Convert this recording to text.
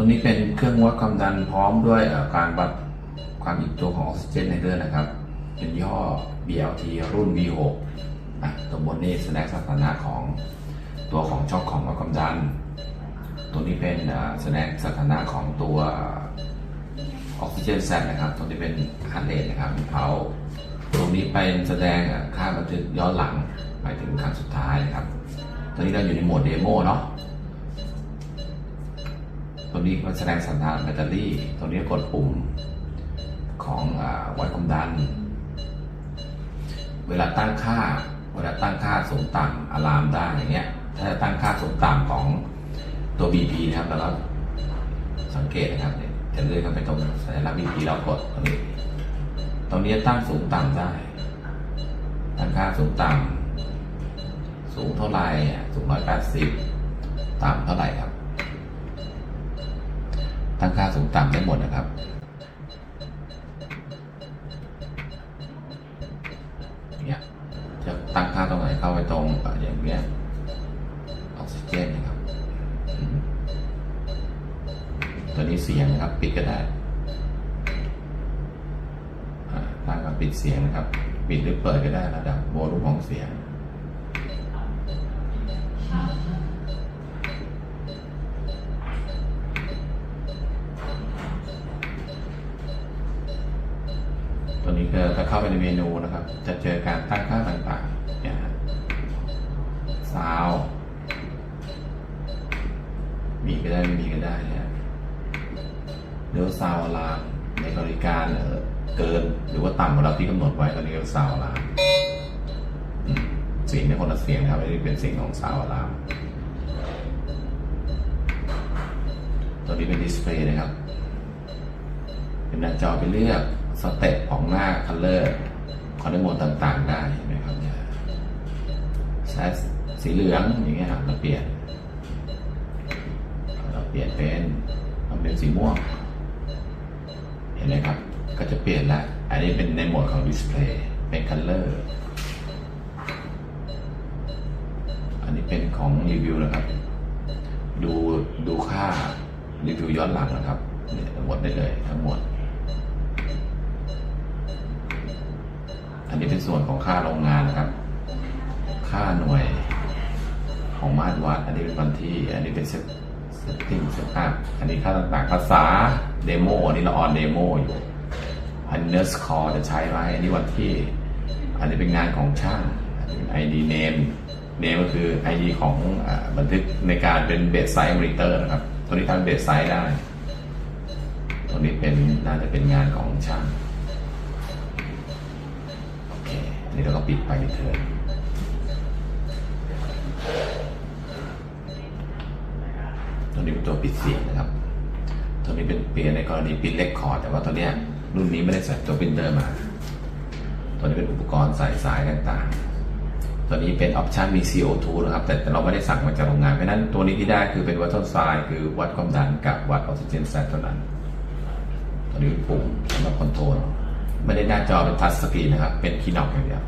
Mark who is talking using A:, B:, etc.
A: ตรงนี้เป็นเครื่องวัดความดันพร้อมด้วยการวัดความอิ่มตัวของออกซิเจนในเลือดนะครับ เป็นยี่ห้อ BLT รุ่น V6 อะตรงบนนี้แสดงสถานะของตัวของช่องของวัดความดัน ตัวนี้เป็นแสดงสถานะของตัวออกซิเจนแซนนะครับ ตัวนี้เป็นฮาร์ดเรทนะครับเผาตรงนี้เป็นแสดงค่าบันทึกย้อนหลังไปถึงขั้นสุดท้ายนะครับ ตอนนี้เราอยู่ในโหมดเดโมเนาะ นี้ก็แสดงสัญญาณแบตเตอรี่ ตัวนี้กดปุ่มของวัดความดัน เวลาตั้งค่า เวลาตั้งค่าสูงต่ำอะลามได้อย่างเงี้ย ถ้าจะตั้งค่าสูงต่ำของตัว BP นะครับ แล้วสังเกตนะครับเนี่ยจะเลื่อนเข้าไปตรงสัญลักษณ์ BP เรากดตรงนี้ตรงนี้ตั้งสูงต่ำได้ ตั้งค่าสูงต่ำสูงเท่าไหร่สูงร้อยแปดสิบต่ำเท่าไหร่ครับ ตั้งค่าสูงต่ำได้หมดนะครับ เนี่ยจะตั้งค่าตรงไหนเข้าไปตรงอย่างเงี้ยออกซิเจนนะครับ ตัวนี้เสียงนะครับ ปิดก็ได้อ่าตั้งกับปิดเสียงนะครับ ปิดหรือเปิดก็ได้ระดับโวลูมของเสียงตัว นี้ก็จะเข้าไปในเมนูนะครับ จะเจอการตั้งค่าต่างๆเนี่ยซาวมีก็ได้ไม่มีก็ได้เนี่ยเดี๋ยวซาวลามในบริการเออเกินหรือว่าต่ำกว่าที่กำหนดไว้ตอนนี้ก็ซาวลามอืมเสียงในคนละเสียงนะครับอันนี้เป็นเสียงของซาวลามตัวนี้เป็นดิสเพลย์นะครับ หน้าจอไปเลือกสเต็ปของหน้าคัลเลอร์คอนโดโมต่างๆ ได้เห็นไหมครับเนี่ยใช้สีเหลืองอย่างเงี้ยครับเราเปลี่ยน เราเปลี่ยนเป็นเราเป็นสีม่วง เห็นไหมครับ ก็จะเปลี่ยนละ อันนี้เป็นในโหมดของดิสเพลย์เป็นคัลเลอร์อันนี้เป็นของรีวิวนะครับ ดูดูค่ารีวิวย้อนหลังนะครับเนี่ยหมดได้เลยทั้งหมด อั นนี้เป็นส่วนของค่าโรงงานนะครับ ค่าหน่วยของมาตรวัด อันนี้เป็นวันที่ อันนี้เป็นเซตเซตติ้งเซตอัพอันนี้ค่าต่างๆ ภาษาเดโมอันนี้เราออนเดโมอยู่ อันเนอร์สคอร์จะใช้ไว้ อันนี้วันที่ อันนี้เป็นงานของช่างอันนี้เป็น ID name name ก็คือ ID ของอบันทึกในการเป็นเบสไซต์มอนิเตอร์นะครับ ตัวนี้ทำเบสไซต์ได้ ตัวนี้เป็นน่าจะเป็นงานของช่าง โอเค อั นนี้เราก็ปิดไปเถิดตัวนี้เป็นตัวปิดเสียงนะครับ ตัวนี้เป็นเปลี่ยนในกรณีปิดเลคคอร์ดแต่ว่าตัวเนี้ยรุ่นนี้ไม่ได้ใส่ตัวปินเตอร์มา ตัวนี้เป็นอุปกรณ์ใส่สายต่างๆ ตัวนี้เป็นออปชันมี CO2 นะครับ แต่เราไม่ได้สั่งมาจากโรงงาน เพราะนั้นตัวนี้ที่ได้คือเป็นวัตถุทรายคือวัดความดันกับวัดออกซิเจนแซนเท่านั้น ตัวนี้เป็นปุ่มสำหรับคอนโทรล ไม่ได้หน้าจอเป็นทัชสกรีนนะครับ เป็นคีย์น็อกอย่างเดียว